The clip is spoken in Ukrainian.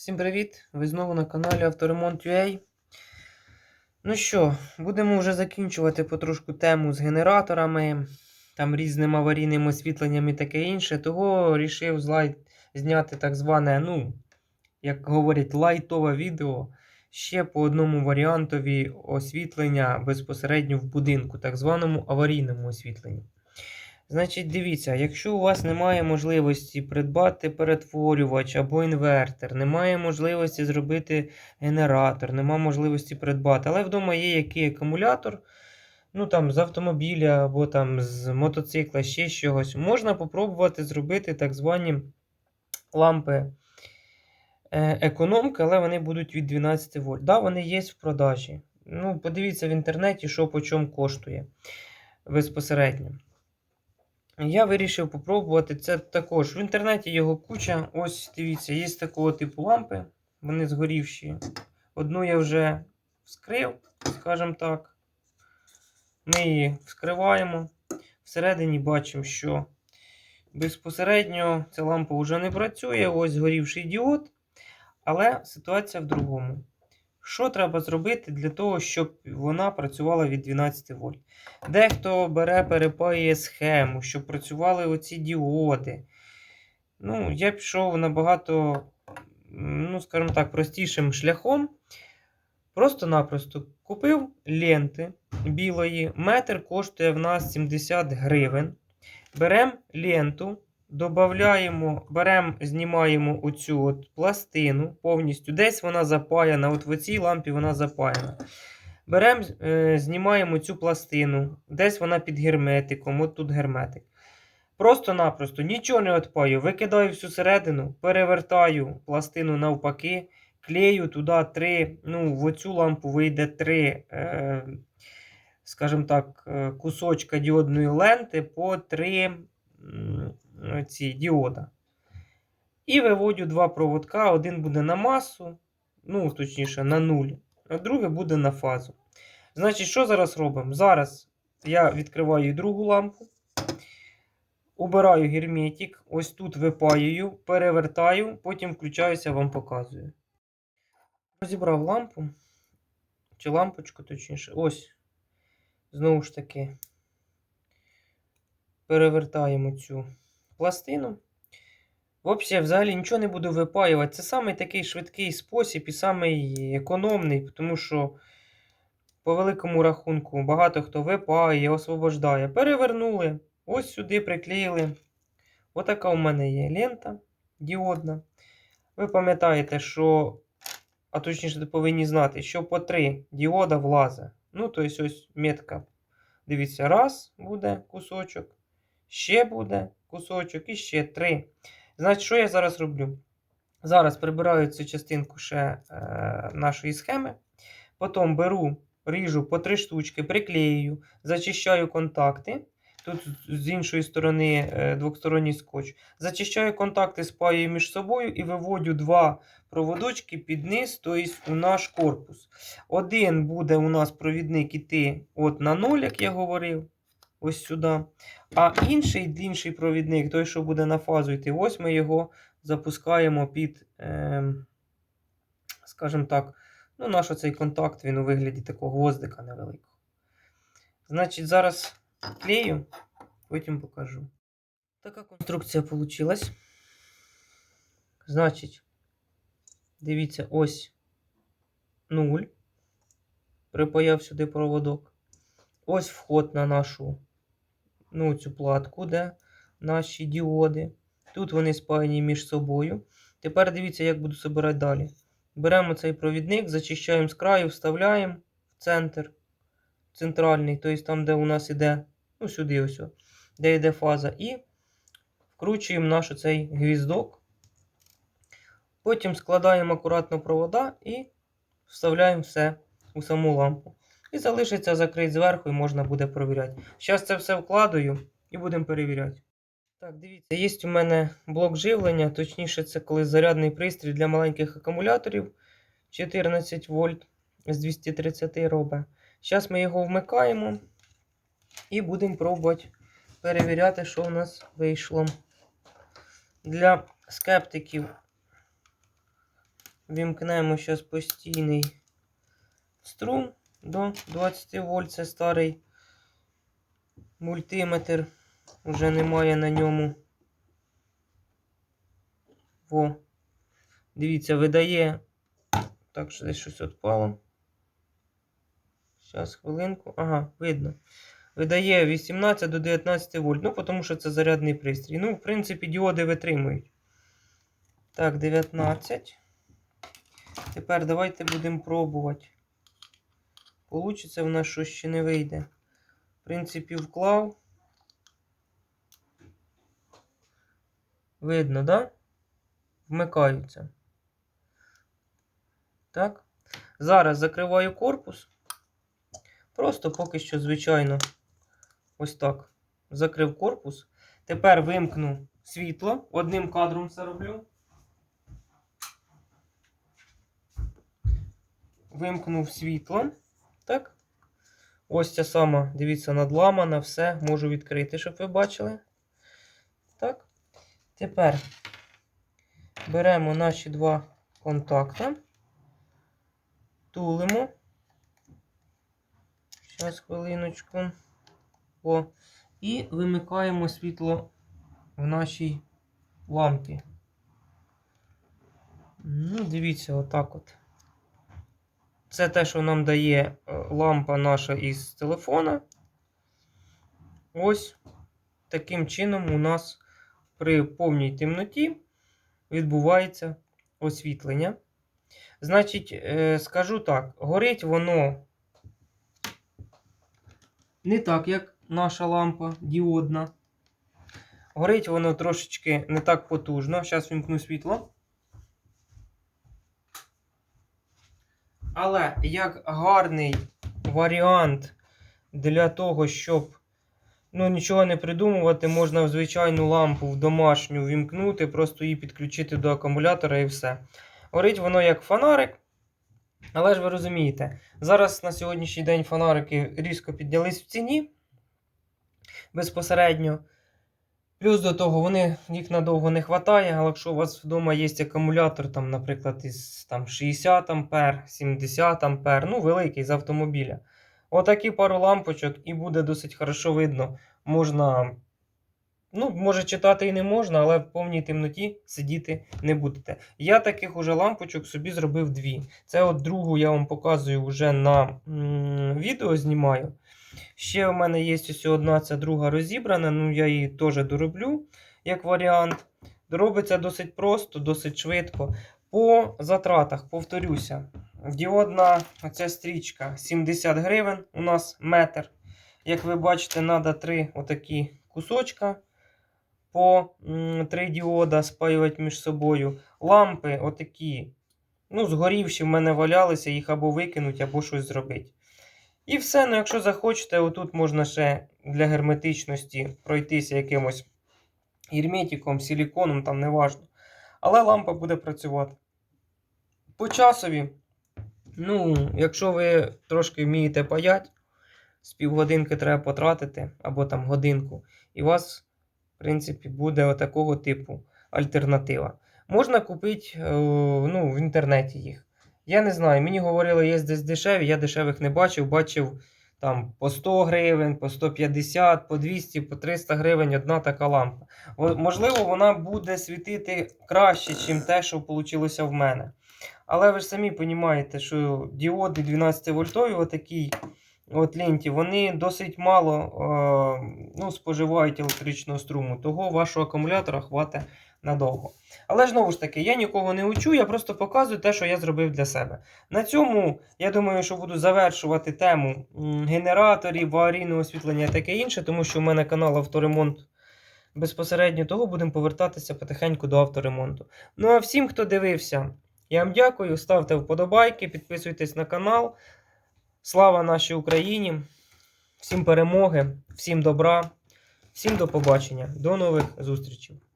Всім привіт! Ви знову на каналі Авторемонт.ua. Ну що, будемо вже закінчувати потрошку тему з генераторами, там різним аварійним освітленням і таке інше. Того рішив злай... зняти так зване, ну, як говорять, лайтове відео ще по одному варіантові освітлення безпосередньо в будинку, так званому аварійному освітленні. Значить, дивіться, якщо у вас немає можливості придбати перетворювач або інвертор, немає можливості зробити генератор, немає можливості придбати, але вдома є який акумулятор, ну там з автомобіля або там з мотоцикла, ще чогось, можна попробувати зробити так звані лампи е, економки, але вони будуть від 12 вольт. Да, вони є в продажі. Ну, подивіться в інтернеті, що по чому коштує безпосередньо. Я вирішив попробувати це також. В інтернеті його куча. Ось дивіться, є такого типу лампи. Вони згорівші. Одну я вже вскрив, скажімо так. Ми її вскриваємо. Всередині бачимо, що безпосередньо ця лампа вже не працює. Ось згорівший діод. Але ситуація в другому. Що треба зробити для того, щоб вона працювала від 12 вольт? Дехто бере, перепаює схему, щоб працювали оці діоди. Ну, я пішов набагато, ну, скажімо так, простішим шляхом. Просто-напросто купив ленти білої. Метр коштує в нас 70 гривень. Беремо ленту, додаємо, беремо, знімаємо оцю от пластину повністю. Десь вона запаяна. От в цій лампі вона запаяна. Беремо, е, знімаємо цю пластину, десь вона під герметиком, от тут герметик. Просто-напросто нічого не відпаю, викидаю всю середину, перевертаю пластину навпаки, клею туди три, ну, в оцю лампу вийде три, е, скажімо так, е, кусочка діодної ленти по три ці діода. І виводю два проводка, один буде на масу, ну, точніше, на нуль, а другий буде на фазу. Значить, що зараз робимо? Зараз я відкриваю другу лампу, убираю герметик, ось тут випаюю, перевертаю, потім включаюся, вам показую. Розібрав лампу, чи лампочку, точніше, ось, знову ж таки, перевертаємо цю пластину. Взагалі, взагалі нічого не буду випаювати. Це самий такий швидкий спосіб і самий економний, тому що, по великому рахунку, багато хто випає, освобождає. Перевернули, ось сюди приклеїли. Отака у мене є лента діодна. Ви пам'ятаєте, що, а точніше, повинні знати, що по три діода влазить. Ну, тобто, ось метка. Дивіться, раз буде кусочок, ще буде кусочок і ще три. Значить, що я зараз роблю? Зараз прибираю цю частинку ще е, нашої схеми. Потім беру, ріжу по три штучки, приклеюю, зачищаю контакти. Тут з іншої сторони е, двосторонній скотч. Зачищаю контакти, спаюю між собою і виводю два проводочки під низ, тобто у наш корпус. Один буде у нас провідник іти от на 0, як я говорив, ось сюди. А інший інший провідник, той, що буде на фазу йти, ось ми його запускаємо під, е, скажімо так, ну, наш оцей контакт, він у вигляді такого гвоздика невеликого. Значить, зараз клею, потім покажу. Така конструкція вийшла. Значить, дивіться, ось 0. Припаяв сюди проводок. Ось вход на нашу ну, цю платку, де наші діоди. Тут вони спаяні між собою. Тепер дивіться, як буду збирати далі. Беремо цей провідник, зачищаємо з краю, вставляємо в центр центральний, тобто там, де у нас іде, ну, сюди ось, де йде фаза, і вкручуємо наш цей гвіздок. Потім складаємо акуратно провода і вставляємо все у саму лампу. І залишиться закрити зверху, і можна буде перевіряти. Зараз це все вкладаю і будемо перевіряти. Так, дивіться, є у мене блок живлення, точніше, це коли зарядний пристрій для маленьких акумуляторів 14 вольт з 230 робить. Зараз ми його вмикаємо і будемо пробувати перевіряти, що у нас вийшло. Для скептиків Вімкнемо зараз постійний струм до 20 вольт. Це старий мультиметр. Уже немає на ньому. Во. Дивіться, видає. Так, що десь щось відпало. Зараз, хвилинку. Ага, видно. Видає 18 до 19 вольт. Ну, тому що це зарядний пристрій. Ну, в принципі, діоди витримують. Так, 19. Тепер давайте будемо пробувати. Получиться в нас щось ще не вийде. В принципі, вклав. Видно, да? Вмикаються. Так. Зараз закриваю корпус. Просто поки що, звичайно, ось так. Закрив корпус. Тепер вимкну світло. Одним кадром це роблю. Вимкнув світло. Так. Ось ця сама, дивіться, надламана, все. Можу відкрити, щоб ви бачили. Так. Тепер беремо наші два контакти. Тулимо. Зараз хвилиночку. О. І вимикаємо світло в нашій лампі. Ну, дивіться, отак от. Це те, що нам дає е, лампа наша із телефона. Ось таким чином у нас при повній темноті відбувається освітлення. Значить, е, скажу так, горить воно не так, як наша лампа діодна. Горить воно трошечки не так потужно. Зараз вімкну світло. Але як гарний варіант для того, щоб ну, нічого не придумувати, можна в звичайну лампу в домашню вімкнути, просто її підключити до акумулятора і все. Горить воно як фонарик. Але ж ви розумієте, зараз на сьогоднішній день фонарики різко піднялись в ціні безпосередньо. Плюс до того, вони, їх надовго не вистачає, але якщо у вас вдома є акумулятор, там, наприклад, із там, 60 ампер, 70 ампер, ну великий з автомобіля. Отакі пару лампочок і буде досить хорошо видно. Можна, ну, може читати і не можна, але в повній темноті сидіти не будете. Я таких уже лампочок собі зробив дві. Це от другу я вам показую вже на м- відео знімаю. Ще в мене є ось одна, ця друга розібрана, ну я її теж дороблю як варіант. Робиться досить просто, досить швидко. По затратах, повторюся, діодна оця стрічка 70 гривень, у нас метр. Як ви бачите, треба три отакі кусочка по три діода спаювати між собою. Лампи отакі, ну, згорівші в мене валялися, їх або викинуть, або щось зробити. І все, ну якщо захочете, отут можна ще для герметичності пройтися якимось герметиком, силіконом, там неважно. Але лампа буде працювати. По часові, ну, якщо ви трошки вмієте паять, з півгодинки треба потратити, або там годинку, і у вас, в принципі, буде отакого типу альтернатива. Можна купити е, ну, в інтернеті їх. Я не знаю, мені говорили, є десь дешеві, я дешевих не бачив. Бачив там по 100 гривень, по 150, по 200, по 300 гривень одна така лампа. Можливо, вона буде світити краще, ніж те, що вийшло в мене. Але ви ж самі розумієте, що діоди 12 вольтові, отакі от ленті, вони досить мало е, ну, споживають електричного струму. Того вашого акумулятора хватить надовго. Але ж знову ж таки, я нікого не учу, я просто показую те, що я зробив для себе. На цьому, я думаю, що буду завершувати тему генераторів, аварійного освітлення і таке інше, тому що в мене канал Авторемонт безпосередньо того будемо повертатися потихеньку до авторемонту. Ну а всім, хто дивився, я вам дякую. Ставте вподобайки, підписуйтесь на канал. Слава нашій Україні! Всім перемоги, всім добра, всім до побачення, до нових зустрічей.